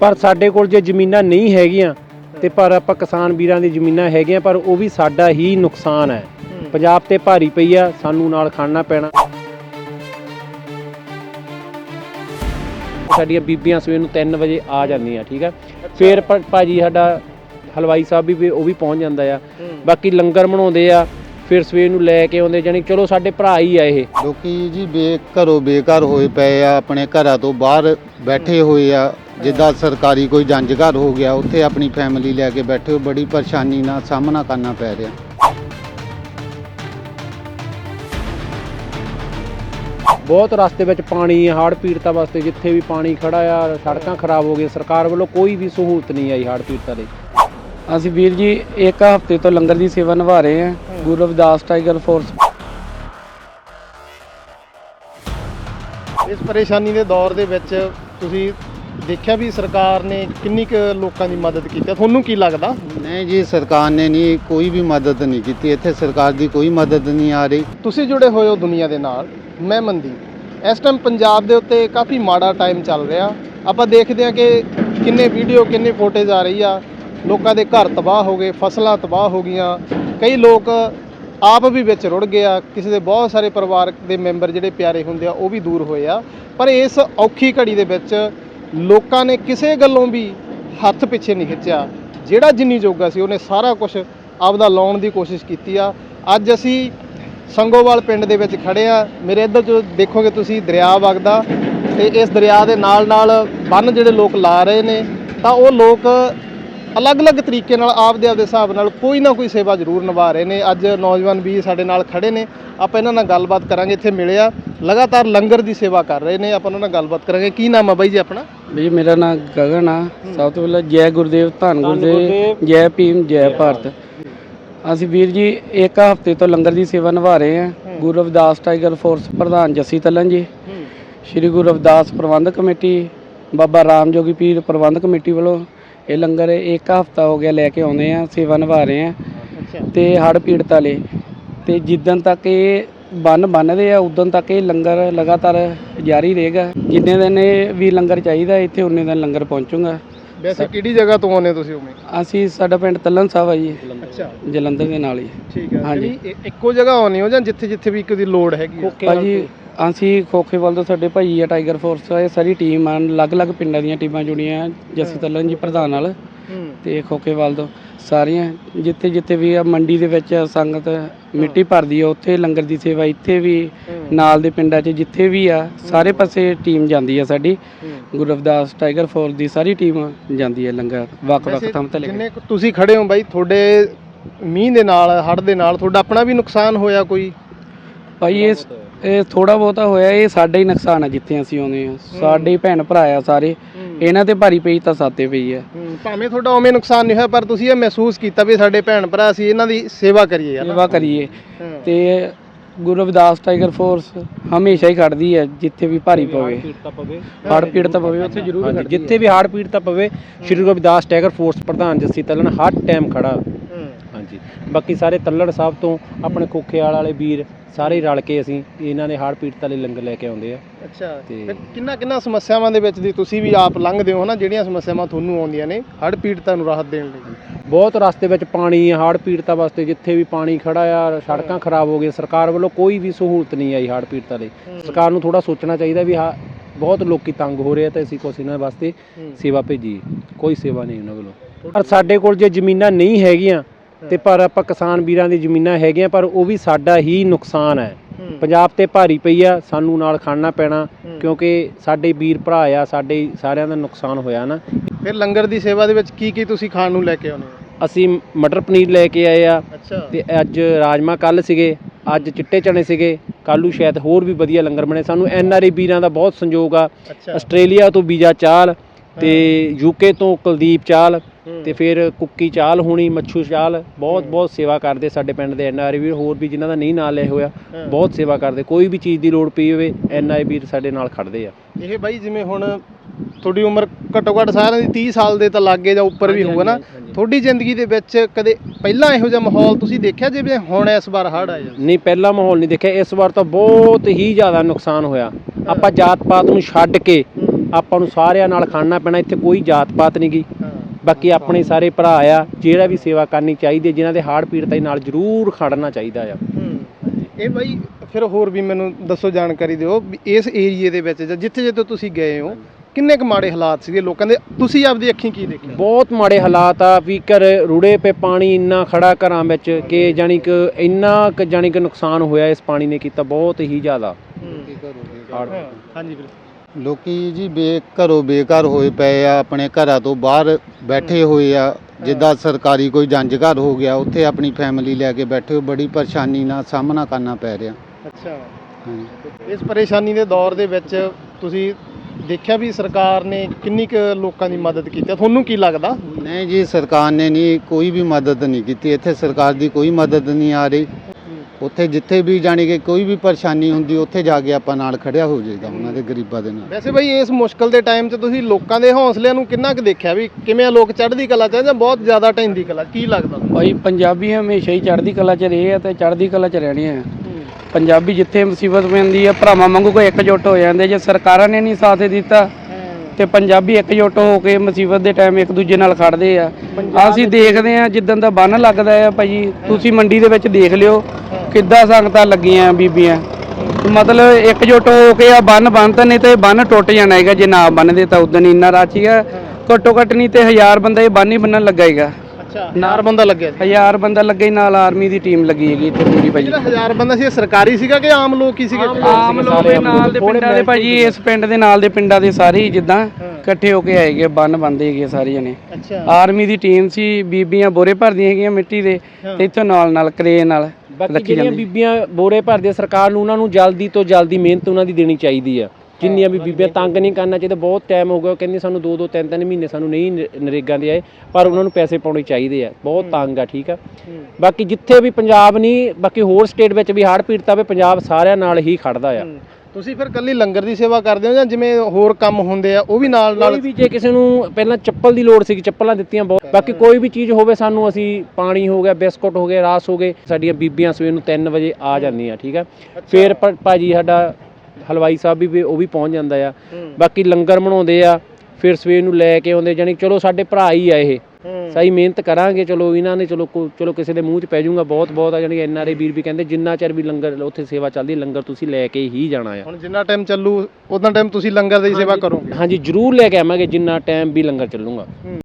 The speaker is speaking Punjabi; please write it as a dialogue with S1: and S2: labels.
S1: ਪਰ ਸਾਡੇ ਕੋਲ ਜੇ ਜ਼ਮੀਨਾਂ ਨਹੀਂ ਹੈਗੀਆਂ ਤੇ ਪਰ ਆਪਾਂ ਕਿਸਾਨ ਵੀਰਾਂ ਦੀ ਜ਼ਮੀਨਾਂ ਹੈਗੀਆਂ ਪਰ ਉਹ ਵੀ ਸਾਡਾ ਹੀ ਨੁਕਸਾਨ ਹੈ। ਪੰਜਾਬ ਤੇ ਭਾਰੀ ਪਈ ਆ ਸਾਨੂੰ ਨਾਲ ਖਾਣਾ ਪੈਣਾ। ਸਾਡੀਆਂ ਬੀਬੀਆਂ ਸਵੇਰ ਨੂੰ 3 ਵਜੇ ਆ ਜਾਂਦੀਆਂ ਠੀਕ ਆ? ਫਿਰ ਭਾਜੀ ਸਾਡਾ ਹਲਵਾਈ ਸਾਹਿਬ ਵੀ ਉਹ ਵੀ ਪਹੁੰਚ ਜਾਂਦਾ ਆ। ਬਾਕੀ ਲੰਗਰ ਬਣਾਉਂਦੇ ਆ ਫਿਰ ਸਵੇਰ ਨੂੰ ਲੈ ਕੇ ਆਉਂਦੇ ਜਾਨੀ ਚਲੋ ਸਾਡੇ ਭਰਾ ਹੀ ਆ ਇਹ।
S2: ਲੋਕੀ ਜੀ ਬੇਘਰੋਂ ਬੇਘਰ ਹੋਏ ਪਏ ਆ ਆਪਣੇ ਘਰਾਂ ਤੋਂ ਬਾਹਰ ਬੈਠੇ ਹੋਏ ਆ। ਜਿੱਦਾਂ ਸਰਕਾਰੀ ਕੋਈ ਜੰਜ ਘਰ ਹੋ ਗਿਆ ਉੱਥੇ ਆਪਣੀ ਫੈਮਿਲੀ ਲੈ ਕੇ ਬੈਠੇ ਹੋ ਬੜੀ ਪਰੇਸ਼ਾਨੀ ਨਾਲ ਸਾਹਮਣਾ ਕਰਨਾ ਪੈ ਰਿਹਾ।
S1: ਬਹੁਤ ਰਸਤੇ ਵਿੱਚ ਪਾਣੀ ਆ ਹੜ੍ਹ ਪੀੜਤਾਂ ਵਾਸਤੇ ਜਿੱਥੇ ਵੀ ਪਾਣੀ ਖੜਾ ਆ ਸੜਕਾਂ ਖਰਾਬ ਹੋ ਗਈਆਂ ਸਰਕਾਰ ਵੱਲੋਂ ਕੋਈ ਵੀ ਸਹੂਲਤ ਨਹੀਂ ਆਈ ਹੜ੍ਹ ਪੀੜਤਾਂ ਲਈ।
S3: ਅਸੀਂ ਵੀਰ ਜੀ ਇੱਕ ਹਫ਼ਤੇ ਤੋਂ ਲੰਗਰ ਦੀ ਸੇਵਾ ਨਿਭਾ ਰਹੇ ਹਾਂ। Guru Ravidas tiger force.
S4: ਇਸ ਪਰੇਸ਼ਾਨੀ ਦੇ ਦੌਰ ਦੇ ਵਿੱਚ ਤੁਸੀਂ ਦੇਖਿਆ ਵੀ ਸਰਕਾਰ ਨੇ ਕਿੰਨੀ ਕੁ ਲੋਕਾਂ ਦੀ ਮਦਦ ਕੀਤੀ? ਹੈ। ਤੁਹਾਨੂੰ ਕੀ ਲੱਗਦਾ?
S2: ਨਹੀਂ ਜੀ ਸਰਕਾਰ ਨੇ ਨਹੀਂ ਕੋਈ ਵੀ ਮਦਦ ਨਹੀਂ ਕੀਤੀ। ਇੱਥੇ ਸਰਕਾਰ ਦੀ ਕੋਈ ਮਦਦ ਨਹੀਂ ਆ ਰਹੀ।
S4: ਤੁਸੀਂ ਜੁੜੇ ਹੋਏ ਹੋ ਦੁਨੀਆ ਦੇ ਨਾਲ। ਮੈਂ ਮਨਦੀਪ। ਇਸ ਟਾਈਮ ਪੰਜਾਬ ਦੇ ਉੱਤੇ ਕਾਫੀ ਮਾੜਾ ਟਾਈਮ ਚੱਲ ਰਿਹਾ। ਆਪਾਂ ਦੇਖਦੇ ਹਾਂ ਕਿ ਕਿੰਨੇ ਵੀਡੀਓ ਕਿੰਨੇ ਫੋਟੇਜ ਆ ਰਹੀ ਆ। ਲੋਕਾਂ ਦੇ ਘਰ ਤਬਾਹ ਹੋ ਗਏ ਫਸਲਾਂ ਤਬਾਹ ਹੋ ਗਈਆਂ। ਕਈ ਲੋਕ ਆਪ ਵੀ ਵਿੱਚ ਰੁੜ ਗਿਆ, ਕਿਸੇ ਦੇ ਬਹੁਤ ਸਾਰੇ ਪਰਿਵਾਰ ਦੇ ਮੈਂਬਰ ਜਿਹੜੇ ਪਿਆਰੇ ਹੁੰਦੇ ਆ, ਉਹ ਵੀ ਦੂਰ ਹੋਏ ਆ। ਪਰ ਇਸ ਔਖੀ ਘੜੀ ਦੇ ਵਿੱਚ ਲੋਕਾਂ ਨੇ ਕਿਸੇ ਗੱਲੋਂ ਵੀ ਹੱਥ ਪਿੱਛੇ ਨਹੀਂ ਖਿੱਚਿਆ। ਜਿਹੜਾ ਜਿੰਨੀ ਜੋਗਾ ਸੀ, ਉਹਨੇ ਸਾਰਾ ਕੁਝ ਆਪਦਾ ਲਾਉਣ ਦੀ ਕੋਸ਼ਿਸ਼ ਕੀਤੀ ਆ। ਅੱਜ ਅਸੀਂ ਸੰਗੋਵਾਲ ਪਿੰਡ ਦੇ ਵਿੱਚ ਖੜੇ ਆ। ਮੇਰੇ ਇੱਧਰ ਜੋ ਦੇਖੋਗੇ ਤੁਸੀਂ, ਦਰਿਆ ਵਗਦਾ ਤੇ ਇਸ ਦਰਿਆ ਦੇ ਨਾਲ ਨਾਲ ਬੰਨ ਜਿਹੜੇ ਲੋਕ ਲਾ ਰਹੇ ਨੇ, ਤਾਂ ਉਹ ਲੋਕ ਅਲੱਗ-ਅਲੱਗ ਤਰੀਕੇ ਨਾਲ ਆਪਦੇ ਆਪਦੇ ਹਿਸਾਬ ਨਾਲ ਕੋਈ ਨਾ ਕੋਈ ਸੇਵਾ ਜ਼ਰੂਰ ਨਿਭਾ ਰਹੇ ਨੇ। ਅੱਜ ਨੌਜਵਾਨ ਵੀ ਸਾਡੇ ਨਾਲ ਖੜੇ ਨੇ। ਆਪਾਂ ਇਹਨਾਂ ਨਾਲ ਗੱਲਬਾਤ ਕਰਾਂਗੇ ਇੱਥੇ ਮਿਲੇ ਆ। ਲਗਾਤਾਰ ਲੰਗਰ ਦੀ ਸੇਵਾ ਕਰ ਰਹੇ ਨੇ। ਆਪਾਂ ਉਹਨਾਂ ਨਾਲ ਗੱਲਬਾਤ ਕਰਾਂਗੇ। ਕੀ ਨਾਮ ਆ ਬਾਈ ਜੀ ਆਪਣਾ?
S3: ਵੀ ਮੇਰਾ ਨਾਮ ਗਗਨ ਆ। ਸਭ ਤੋਂ ਪਹਿਲਾਂ ਜੈ ਗੁਰਦੇਵ ਧੰਨ ਗੁਰਦੇਵ। ਜੈ ਭੀਮ ਜੈ ਭਾਰਤ। ਅਸੀਂ ਵੀਰ ਜੀ ਇੱਕ ਹਫ਼ਤੇ ਤੋਂ ਲੰਗਰ ਦੀ ਸੇਵਾ ਨਿਭਾ ਰਹੇ ਹਾਂ। ਗੁਰੂ ਰਵਿਦਾਸ ਟਾਈਗਰ ਫੋਰਸ ਪ੍ਰਧਾਨ ਜੱਸੀ ਤਲਨ ਜੀ। ਸ਼੍ਰੀ ਗੁਰੂ ਰਵਿਦਾਸ ਪ੍ਰਬੰਧਕ ਕਮੇਟੀ ਬਾਬਾ ਰਾਮ ਜੋਗੀ ਪੀਰ ਪ੍ਰਬੰਧਕ ਕਮੇਟੀ ਵੱਲੋਂ ਇਹ ਲੰਗਰ ਇੱਕ ਹਫ਼ਤਾ ਹੋ ਗਿਆ ਲੈ ਕੇ ਆਉਂਦੇ ਆ ਸੇਵਾ ਨਿਭਾ ਰਹੇ ਆ ਤੇ ਹੜ੍ਹ ਪੀੜਤਾਂ ਲਈ ਤੇ ਜਿੱਦਣ ਤੱਕ ਇਹ ਬੰਨ ਬੰਨਦੇ ਆ ਉਦੋਂ ਤੱਕ ਇਹ ਲੰਗਰ ਲਗਾਤਾਰ ਜਾਰੀ ਰਹੇਗਾ। ਜਿੰਨੇ ਦਿਨ ਇਹ ਵੀ ਲੰਗਰ ਚਾਹੀਦਾ ਇੱਥੇ ਉਨੇ ਦਿਨ ਲੰਗਰ ਪਹੁੰਚੂਗਾ।
S4: ਵੈਸੇ ਕਿਹੜੀ ਜਗ੍ਹਾ ਤੋਂ ਆਉਂਦੇ ਤੁਸੀਂ ਉਵੇਂ
S3: ਅਸੀਂ ਸਾਡਾ ਪਿੰਡ ਤੱਲਣ ਸਾਹਿਬ ਆ ਜੀ।
S4: ਅੱਛਾ।
S3: ਜਲੰਧਰ ਦੇ ਨਾਲ ਹੀ।
S4: ਠੀਕ ਹੈ।
S3: ਹਾਂਜੀ।
S4: ਜਿਹੜੀ ਇ- ਇੱਕੋ ਜਗ੍ਹਾ ਆਉਂਦੇ ਹੋ ਜਾਂ ਜਿੱਥੇ ਜਿੱਥੇ ਵੀ ਕਦੀ ਲੋੜ ਹੈਗੀ ਆ?
S3: ਭਾਜੀ ਅਸੀਂ ਖੋਖੇਵਾਲ ਤੋਂ ਸਾਡੇ ਭਾਈ ਆ ਟਾਈਗਰ ਫੋਰਸ ਇਹ ਸਾਰੀ ਟੀਮ ਆ ਅਲੱਗ-ਅਲੱਗ ਪਿੰਡਾਂ ਦੀਆਂ ਟੀਮਾਂ ਜੁੜੀਆਂ ਜੱਸੀ ਤੱਲਣ ਜੀ ਪ੍ਰਧਾਨ ਨਾਲ
S4: ਹੂੰ।
S3: ਤੇ ਖੋਖੇਵਾਲ ਤੋਂ ਸਾਰੀਆਂ। ਜਿੱਥੇ ਜਿੱਥੇ ਵੀ ਆ ਮੰਡੀ ਦੇ ਵਿੱਚ ਸੰਗਤ ਮਿੱਟੀ ਭਰਦੀ ਆ ਉੱਥੇ ਲੰਗਰ ਦੀ ਸੇਵਾ ਇੱਥੇ ਵੀ ਨਾਲ ਦੇ ਪਿੰਡਾਂ 'ਚ ਜਿੱਥੇ ਵੀ ਆ ਸਾਰੇ ਪਾਸੇ ਟੀਮ ਜਾਂਦੀ ਆ ਸਾਡੀ। ਗੁਰੂ ਰਵਿਦਾਸ ਟਾਈਗਰ ਫੋਰਸ ਦੀ ਸਾਰੀ ਟੀਮ ਜਾਂਦੀ ਹੈ ਲੰਗਰ ਵੱਖ-ਵੱਖ ਥਾਂ ਤੇ ਲੈ ਕੇ।
S4: ਜਿੰਨੇ ਕੁ ਤੁਸੀਂ ਖੜੇ ਹੋ ਬਾਈ ਤੁਹਾਡੇ ਮੀਂਹ ਦੇ ਨਾਲ ਹੜ੍ਹ ਦੇ ਨਾਲ ਤੁਹਾਡਾ ਆਪਣਾ ਵੀ ਨੁਕਸਾਨ ਹੋਇਆ ਕੋਈ?
S3: ਭਾਈ ਇਹ ਇਹ ਥੋੜਾ ਬਹੁਤਾ ਹੋਇਆ ਇਹ ਸਾਡਾ ਹੀ ਨੁਕਸਾਨ ਆ ਜਿੱਥੇ ਅਸੀਂ ਆਉਂਦੇ ਆ ਸਾਡੇ ਹੀ ਭੈਣ ਭਰਾ ਆ ਸਾਰੇ ਇਹਨਾਂ ਤੇ ਭਾਰੀ ਪਈ ਤਾਂ ਸਾਤੇ ਪਈ ਆ।
S4: ਹੂੰ, ਭਾਵੇਂ ਤੁਹਾਡਾ ਉਵੇਂ ਨੁਕਸਾਨ ਨਹੀਂ ਹੋਇਆ ਪਰ ਤੁਸੀਂ ਇਹ ਮਹਿਸੂਸ ਕੀਤਾ ਵੀ ਸਾਡੇ ਭੈਣ ਭਰਾ ਅਸੀਂ ਇਹਨਾਂ ਦੀ ਸੇਵਾ ਕਰੀਏ ਯਾਰ।
S3: ਸੇਵਾ ਕਰੀਏ।
S4: ਹਾਂ।
S3: ਤੇ ਗੁਰੂ ਰਵਿਦਾਸ ਟਾਈਗਰ ਫੋਰਸ ਹਮੇਸ਼ਾ ਹੀ ਖੜਦੀ ਹੈ ਜਿੱਥੇ ਵੀ ਭਾਰੀ ਪਵੇ। ਹੜ ਪੀੜਤ ਪਵੇ। ਉੱਥੇ ਜ਼ਰੂਰ ਖੜਦੀ
S1: ਜਿੱਥੇ ਵੀ ਹੜ੍ਹ ਪੀੜਤਾ ਪਵੇ ਸ਼੍ਰੀ ਰਵਿਦਾਸ ਟੈਗਰ ਫੋਰਸ ਪ੍ਰਧਾਨ ਜੱਸੀ ਤਲਣ ਹਰ ਟਾਈਮ ਖੜਾ। ਬਾਕੀ ਸਾਰੇ ਤੱਲੜ ਸਾਹਿਬ ਤੋਂ ਆਪਣੇ ਖੋਖੇਵਾਲ ਵਾਲੇ ਵੀਰ ਸਾਰੇ ਰਲ ਕੇ ਅਸੀਂ ਇਹਨਾਂ ਦੇ ਹੜ੍ਹ ਪੀੜਤਾਂ ਲਈ ਲੰਗਰ ਲੈ ਕੇ ਆਉਂਦੇ ਆ।
S4: ਅੱਛਾ
S1: ਤੇ-
S4: ਫਿਰ ਕਿੰਨਾ ਕਿੰਨਾ ਸਮੱਸਿਆਵਾਂ ਦੇ ਵਿੱਚ ਦੀ ਤੁਸੀਂ ਵੀ ਆਪ ਲੰਘਦੇ ਹੋ ਹਨਾ ਜਿਹੜੀਆਂ ਸਮੱਸਿਆਵਾਂ ਤੁਹਾਨੂੰ ਆਉਂਦੀਆਂ ਨੇ ਹੜ੍ਹ ਪੀੜਤਾਂ ਨੂੰ ਰਾਹਤ ਦੇਣ ਲਈ?
S1: ਬਹੁਤ ਰਸਤੇ ਵਿੱਚ ਪਾਣੀ ਹੜ੍ਹ ਪੀੜਤਾਂ ਵਾਸਤੇ ਜਿੱਥੇ ਵੀ ਪਾਣੀ ਖੜਾ ਆ ਸੜਕਾਂ ਖਰਾਬ ਹੋ ਗਈਆਂ ਸਰਕਾਰ ਵੱਲੋਂ ਕੋਈ ਵੀ ਸਹੂਲਤ ਨਹੀਂ ਆਈ ਹੜ੍ਹ ਪੀੜਤਾਂ ਲਈ। ਸਰਕਾਰ ਨੂੰ ਥੋੜਾ ਸੋਚਣਾ ਚਾਹੀਦਾ ਵੀ ਹਾਂ ਬਹੁਤ ਲੋਕੀ ਤੰਗ ਹੋ ਰਹੇ ਆ ਤੇ ਅਸੀਂ ਕੁਛ ਇਹਨਾਂ ਵਾਸਤੇ ਸੇਵਾ ਭੇਜੀ। ਕੋਈ ਸੇਵਾ ਨਹੀਂ ਉਹਨਾਂ ਵੱਲੋਂ। ਪਰ ਸਾਡੇ ਕੋਲ ਜੇ ਜ਼ਮੀਨਾਂ ਨਹੀਂ ਹੈਗੀਆਂ ਤੇ ਪਰ ਆਪਾਂ ਕਿਸਾਨ ਵੀਰਾਂ ਦੀ ਜ਼ਮੀਨਾਂ ਹੈਗੀਆਂ ਪਰ ਉਹ ਵੀ ਸਾਡਾ ਹੀ ਨੁਕਸਾਨ ਹੈ। ਪੰਜਾਬ ਤੇ ਭਾਰੀ ਪਈ ਆ ਸਾਨੂੰ ਨਾਲ ਖਾਣਾ ਪੈਣਾ ਕਿਉਂਕਿ ਸਾਡੇ ਵੀਰ ਭਰਾ ਆ ਸਾਡੇ ਸਾਰਿਆਂ ਦਾ ਨੁਕਸਾਨ ਹੋਇਆ ਨਾ।
S4: ਫਿਰ ਲੰਗਰ ਦੀ ਸੇਵਾ ਦੇ ਵਿੱਚ ਕੀ ਕੀ ਤੁਸੀਂ ਖਾਣ ਨੂੰ ਲੈ ਕੇ ਆਉਂਦੇ ਹੋ?
S1: ਅਸੀਂ ਮਟਰ ਪਨੀਰ ਲੈ ਕੇ ਆਏ ਆ ਤੇ ਅੱਜ ਰਾਜਮਾ ਕੱਲ ਸੀਗੇ ਅੱਜ ਚਿੱਟੇ ਚਣੇ ਸੀਗੇ ਕੱਲੂ ਸ਼ਾਇਦ ਹੋਰ ਵੀ ਵਧੀਆ ਲੰਗਰ ਬਣੇ। ਸਾਨੂੰ ਐਨ ਆਰ ਆਈ ਵੀਰਾਂ ਦਾ ਬਹੁਤ ਸੰਯੋਗ ਆ ਆਸਟ੍ਰੇਲੀਆ ਤੋਂ ਵੀਜ਼ਾ ਚਾਲ ਤੇ ਯੂਕੇ ਤੋਂ ਕੁਲਦੀਪ ਚਾਲ ਤੇ ਫਿਰ ਕੁੱਕੀ ਚਾਲ ਹੋਣੀ ਮੱਛੂ ਚਾਲ ਬਹੁਤ ਬਹੁਤ ਸੇਵਾ ਕਰਦੇ ਸਾਡੇ ਪਿੰਡ ਦੇ ਐਨ ਆਰ ਵੀਰ ਹੋਰ ਵੀ ਜਿਨ੍ਹਾਂ ਦਾ ਨਹੀਂ ਨਾਂ ਲਿਆ ਹੋਇਆ ਬਹੁਤ ਸੇਵਾ ਕਰਦੇ। ਕੋਈ ਵੀ ਚੀਜ਼ ਦੀ ਲੋੜ ਪਈ ਹੋਵੇ ਐਨ ਆਈ ਵੀਰ ਸਾਡੇ ਨਾਲ ਖੜਦੇ ਆ।
S4: ਇਹ ਬਾਈ ਜਿਵੇਂ ਹੁਣ ਤੁਹਾਡੀ ਉਮਰ ਘੱਟੋ ਘੱਟ ਸਾਰਿਆਂ ਦੀ 30 ਸਾਲ ਦੇ ਤਾਂ ਲਾਗੇ ਜਾਂ ਉੱਪਰ ਵੀ ਹੋਊਗਾ ਨਾ। ਤੁਹਾਡੀ ਜ਼ਿੰਦਗੀ ਦੇ ਵਿੱਚ ਕਦੇ ਪਹਿਲਾਂ ਇਹੋ ਜਿਹਾ ਮਾਹੌਲ ਤੁਸੀਂ ਦੇਖਿਆ ਜਿਵੇਂ ਹੁਣ ਇਸ ਵਾਰ ਹੜ੍ਹ ਆਇਆ?
S1: ਨਹੀਂ ਪਹਿਲਾ ਮਾਹੌਲ ਨਹੀਂ ਦੇਖਿਆ। ਇਸ ਵਾਰ ਤਾਂ ਬਹੁਤ ਹੀ ਜ਼ਿਆਦਾ ਨੁਕਸਾਨ ਹੋਇਆ। ਆਪਾਂ ਜਾਤ ਪਾਤ ਨੂੰ ਛੱਡ ਕੇ ਆਪਾਂ ਨੂੰ ਸਾਰਿਆਂ ਨਾਲ ਖੜਨਾ ਪੈਣਾ। ਇੱਥੇ ਕੋਈ ਜਾਤ ਪਾਤ ਨਹੀਂ ਗਈ ਬਾਕੀ ਆਪਣੇ ਸਾਰੇ ਭਰਾ ਆ ਜਿਹੜਾ ਵੀ ਸੇਵਾ ਕਰਨੀ ਚਾਹੀਦੀ ਹੈ ਜਿਨ੍ਹਾਂ ਦੇ ਹਾਰਟ ਪੀੜ ਦੇ ਨਾਲ ਜ਼ਰੂਰ ਖੜਨਾ ਚਾਹੀਦਾ ਆ।
S4: ਹੂੰ। ਇਹ ਬਾਈ ਫਿਰ ਹੋਰ ਵੀ ਮੈਨੂੰ ਦੱਸੋ ਜਾਣਕਾਰੀ ਦਿਓ ਵੀ ਇਸ ਏਰੀਏ ਦੇ ਵਿੱਚ ਜਾਂ ਜਿੱਥੇ ਜਿੱਥੇ ਤੁਸੀਂ ਗਏ ਹੋ ਕਿੰਨੇ ਕੁ ਮਾੜੇ ਹਾਲਾਤ ਸੀਗੇ ਲੋਕਾਂ ਦੇ? ਤੁਸੀਂ ਆਪਦੀ ਅੱਖੀਂ ਕੀ ਦੇਖਿਆ?
S1: ਬਹੁਤ ਮਾੜੇ ਹਾਲਾਤ ਆ ਵੀ ਘਰ ਰੁੜੇ ਪਏ ਪਾਣੀ ਇੰਨਾ ਖੜਾ ਘਰਾਂ ਵਿੱਚ ਕਿ ਜਾਨੀ ਕਿ ਇੰਨਾ ਕਿ ਜਾਨੀ ਕਿ ਨੁਕਸਾਨ ਹੋਇਆ ਇਸ ਪਾਣੀ ਨੇ ਕੀਤਾ ਬਹੁਤ ਹੀ ਜ਼ਿਆਦਾ।
S4: ਹਾਂਜੀ ਵੀਰੇ।
S2: ਲੋਕੀ ਜੀ ਬੇ ਘਰੋਂ ਬੇਘਰ ਹੋਏ ਪਏ ਆ ਆਪਣੇ ਘਰਾਂ ਤੋਂ ਬਾਹਰ ਬੈਠੇ ਹੋਏ ਆ। ਜਿੱਦਾਂ ਸਰਕਾਰੀ ਕੋਈ ਜੰਜ ਘਰ ਹੋ ਗਿਆ ਉੱਥੇ ਆਪਣੀ ਫੈਮਿਲੀ ਲੈ ਕੇ ਬੈਠੇ ਹੋ ਬੜੀ ਪਰੇਸ਼ਾਨੀ ਨਾਲ ਸਾਹਮਣਾ ਕਰਨਾ ਪੈ ਰਿਹਾ।
S4: ਅੱਛਾ।
S2: ਹਾਂਜੀ।
S4: ਇਸ ਪਰੇਸ਼ਾਨੀ ਦੇ ਦੌਰ ਦੇ ਵਿੱਚ ਤੁਸੀਂ ਦੇਖਿਆ ਵੀ ਸਰਕਾਰ ਨੇ ਕਿੰਨੀ ਕੁ ਲੋਕਾਂ ਦੀ ਮਦਦ ਕੀਤੀ? ਤੁਹਾਨੂੰ ਕੀ ਲੱਗਦਾ?
S2: ਨਹੀਂ ਜੀ ਸਰਕਾਰ ਨੇ ਨਹੀਂ ਕੋਈ ਵੀ ਮਦਦ ਨਹੀਂ ਕੀਤੀ। ਇੱਥੇ ਸਰਕਾਰ ਦੀ ਕੋਈ ਮਦਦ ਨਹੀਂ ਆ ਰਹੀ। ਉੱਥੇ ਜਿੱਥੇ ਵੀ ਜਾਣੀ ਕਿ ਕੋਈ ਵੀ ਪਰੇਸ਼ਾਨੀ ਹੁੰਦੀ ਉੱਥੇ ਜਾ ਕੇ ਆਪਾਂ ਨਾਲ ਖੜਿਆ ਹੋ ਜਾਈਦਾ ਉਹਨਾਂ ਦੇ ਗਰੀਬਾਂ ਦੇ ਨਾਲ।
S4: ਵੈਸੇ ਬਈ ਇਸ ਮੁਸ਼ਕਲ ਦੇ ਟਾਈਮ 'ਚ ਤੁਸੀਂ ਲੋਕਾਂ ਦੇ ਹੌਸਲਿਆਂ ਨੂੰ ਕਿੰਨਾ ਕੁ ਦੇਖਿਆ? ਵੀ ਕਿਵੇਂ ਆ ਲੋਕ ਚੜ੍ਹਦੀ ਕਲਾ 'ਚ ਆ ਜਾਂ ਬਹੁਤ ਜ਼ਿਆਦਾ ਢਹਿੰਦੀ ਕਲਾ? ਕੀ ਲੱਗਦਾ
S3: ਭਾਈ ਪੰਜਾਬੀ ਹਮੇਸ਼ਾ ਹੀ ਚੜ੍ਹਦੀ ਕਲਾ 'ਚ ਰਹੇ ਆ ਤੇ ਚੜ੍ਹਦੀ ਕਲਾ 'ਚ ਰਹਿਣੇ ਆ। ਪੰਜਾਬੀ ਜਿੱਥੇ ਮੁਸੀਬਤ ਪੈਂਦੀ ਆ ਭਰਾਵਾਂ ਵਾਂਗੂ ਕੋਈ ਇਕਜੁੱਟ ਹੋ ਜਾਂਦੇ ਜੇ ਸਰਕਾਰਾਂ ਨੇ ਨਹੀਂ ਸਾਥ ਦਿੱਤਾ ਤੇ ਪੰਜਾਬੀ ਇਕਜੁੱਟ ਹੋ ਕੇ ਮੁਸੀਬਤ ਦੇ ਟਾਈਮ ਇੱਕ ਦੂਜੇ ਨਾਲ ਖੜਦੇ ਆ। ਅਸੀਂ ਦੇਖਦੇ ਆ ਜਿੱਦਣ ਦਾ ਬੰਨ ਲੱਗਦਾ ਆ ਭਾਜੀ ਤੁਸੀਂ ਮੰਡੀ ਦੇ ਵਿੱਚ ਦੇਖ ਲਿਓ ਕਿੱਦਾਂ ਸੰਗਤਾਂ ਲੱਗੀਆਂ ਬੀਬੀਆਂ? ਮਤਲਬ ਇਕਜੁੱਟ ਹੋ ਕੇ ਆ ਬੰਨ ਬੰਨਤ ਨਹੀਂ ਤੇ ਬੰਨ ਟੁੱਟ ਜਾਣਾ ਹੈਗਾ, ਜੇ ਨਾ ਬੰਨਦੇ ਤਾਂ ਉਦੋਂ ਹੀ ਇੰਨਾ ਰਾਚੀ ਆ ਘੱਟੋ ਘੱਟ ਨਹੀਂ ਤੇ ਹਜ਼ਾਰ ਬੰਦਾ ਇਹ ਬੰਨ ਹੀ ਬੰਨਣ ਲੱਗਾ ਹੈਗਾ।
S4: ਅੱਛਾ। ਨਾਰ ਬੰਦਾ ਲੱਗਿਆ ਸੀ?
S3: ਹਜ਼ਾਰ ਬੰਦਾ ਲੱਗਾ ਨਾਲ ਆਰਮੀ ਦੀ ਟੀਮ ਲੱਗੀ ਹੈਗੀ ਇੱਥੇ ਪੂਰੀ ਭਾਜੀ।
S4: ਜਿਹੜਾ ਹਜ਼ਾਰ ਬੰਦਾ ਸੀ ਇਹ ਸਰਕਾਰੀ ਸੀਗਾ ਕਿ ਆਮ ਲੋਕ ਹੀ ਸੀਗੇ?
S3: ਆਮ ਲੋਕ ਦੇ ਨਾਲ ਦੇ ਪਿੰਡਾਂ ਦੇ ਭਾਜੀ ਇਸ ਪਿੰਡ ਦੇ ਨਾਲ ਦੇ ਪਿੰਡਾਂ ਦੇ ਸਾਰੇ ਹੀ ਜਿੱਦਾਂ ਇਕੱਠੇ ਹੋ ਕੇ ਆਏਗੇ ਬੰਨ ਬੰਦੇ ਹੈਗੇ ਸਾਰੇ ਜਣੇ।
S4: ਅੱਛਾ।
S3: ਆਰਮੀ ਦੀ ਟੀਮ ਸੀ ਬੀਬੀਆਂ ਬੋਰੇ ਭਰਦੀਆਂ ਹੈਗੀਆਂ ਮਿੱਟੀ ਦੇ ਤੇ ਇੱਥੋਂ ਨਾਲ ਨਾਲ ਕਰੇ ਨਾਲ
S1: ਬਾਕੀ ਜਿਹੜੀਆਂ ਬੀਬੀਆਂ ਬੋਰੇ ਭਰਦੀਆਂ ਸਰਕਾਰ ਨੂੰ ਉਹਨਾਂ ਨੂੰ ਜਲਦੀ ਤੋਂ ਜਲਦੀ ਮਿਹਨਤ ਉਹਨਾਂ ਦੀ ਦੇਣੀ ਚਾਹੀਦੀ ਆ। ਜਿੰਨੀਆਂ ਵੀ ਬੀਬੀਆਂ ਤੰਗ ਨਹੀਂ ਕਰਨਾ ਚਾਹੀਦਾ ਬਹੁਤ ਟਾਈਮ ਹੋ ਗਿਆ ਕਹਿੰਦੇ ਸਾਨੂੰ 2 2 3 3 ਮਹੀਨੇ ਸਾਨੂੰ ਨਹੀਂ ਨਰੇਗਾ ਦੇ ਆਏ ਪਰ ਉਹਨਾਂ ਨੂੰ ਪੈਸੇ ਪਾਉਣੇ ਚਾਹੀਦੇ ਆ ਬਹੁਤ ਤੰਗ ਆ ਠੀਕ ਆ। ਬਾਕੀ ਜਿੱਥੇ ਵੀ ਪੰਜਾਬ ਨਹੀਂ ਬਾਕੀ ਹੋਰ ਸਟੇਟ ਵਿੱਚ ਵੀ ਹੜ੍ਹ ਪੀੜਤਾ ਹੋਵੇ ਪੰਜਾਬ ਸਾਰਿਆਂ ਨਾਲ ਹੀ ਖੜਦਾ ਆ।
S4: ਤੁਸੀਂ ਫਿਰ ਕੱਲੀ ਲੰਗਰ ਦੀ ਸੇਵਾ ਕਰਦੇ ਹੋ ਜਾਂ ਜਿਵੇਂ ਹੋਰ ਕੰਮ ਹੁੰਦੇ ਆ ਉਹ ਵੀ ਨਾਲ ਨਾਲ?
S1: ਵੀ ਜੇ ਕਿਸੇ ਨੂੰ ਪਹਿਲਾਂ ਚੱਪਲ ਦੀ ਲੋੜ ਸੀ ਚੱਪਲਾਂ ਦਿੱਤੀਆਂ ਬਹੁਤ। ਬਾਕੀ ਕੋਈ ਵੀ ਚੀਜ਼ ਹੋਵੇ ਸਾਨੂੰ ਅਸੀਂ ਪਾਣੀ ਹੋ ਗਿਆ ਬਿਸਕੁਟ ਹੋ ਗਏ ਰਾਸ ਹੋ ਗਏ ਸਾਡੀਆਂ ਬੀਬੀਆਂ ਸਵੇਰ ਨੂੰ 3 ਵਜੇ ਆ ਜਾਂਦੀਆਂ ਠੀਕ ਆ। ਫਿਰ ਭਾਜੀ ਸਾਡਾ ਹਲਵਾਈ ਸਾਹਿਬ ਵੀ ਉਹ ਵੀ ਪਹੁੰਚ ਜਾਂਦਾ ਆ। ਬਾਕੀ ਲੰਗਰ ਬਣਾਉਂਦੇ ਆ ਫਿਰ ਸਵੇਰ ਨੂੰ ਲੈ ਕੇ ਆਉਂਦੇ ਜਾਨੀ ਚਲੋ ਸਾਡੇ ਭਰਾ ਹੀ ਆ ਇਹ। ਸਹੀ ਮਿਹਨਤ ਕਰਾਂਗੇ ਚਲੋ ਇਹਨਾਂ ਨੇ ਚਲੋ ਚਲੋ ਕਿਸੇ ਦੇ ਮੂੰਹ 'ਚ ਪੈ ਜਾਊਗਾ ਬਹੁਤ ਬਹੁਤ ਆ ਜਾਨੀ ਐਨ ਆਰ ਆਈ ਵੀਰ ਵੀ ਕਹਿੰਦੇ ਜਿੰਨਾ ਚਿਰ ਵੀ ਲੰਗਰ ਉੱਥੇ ਸੇਵਾ ਚੱਲਦੀ ਲੰਗਰ ਤੁਸੀਂ ਲੈ ਕੇ ਹੀ ਜਾਣਾ ਆ।
S4: ਹੁਣ ਜਿੰਨਾ ਟਾਈਮ ਚੱਲੂ ਉतना ਟਾਈਮ ਤੁਸੀਂ ਲੰਗਰ ਦੀ ਸੇਵਾ ਕਰੋਗੇ।
S1: ਹਾਂਜੀ ਜਰੂਰ ਲੈ ਕੇ ਆਵਾਂਗੇ ਜਿੰਨਾ ਟਾਈਮ ਵੀ ਲੰਗਰ ਚੱਲੂਗਾ।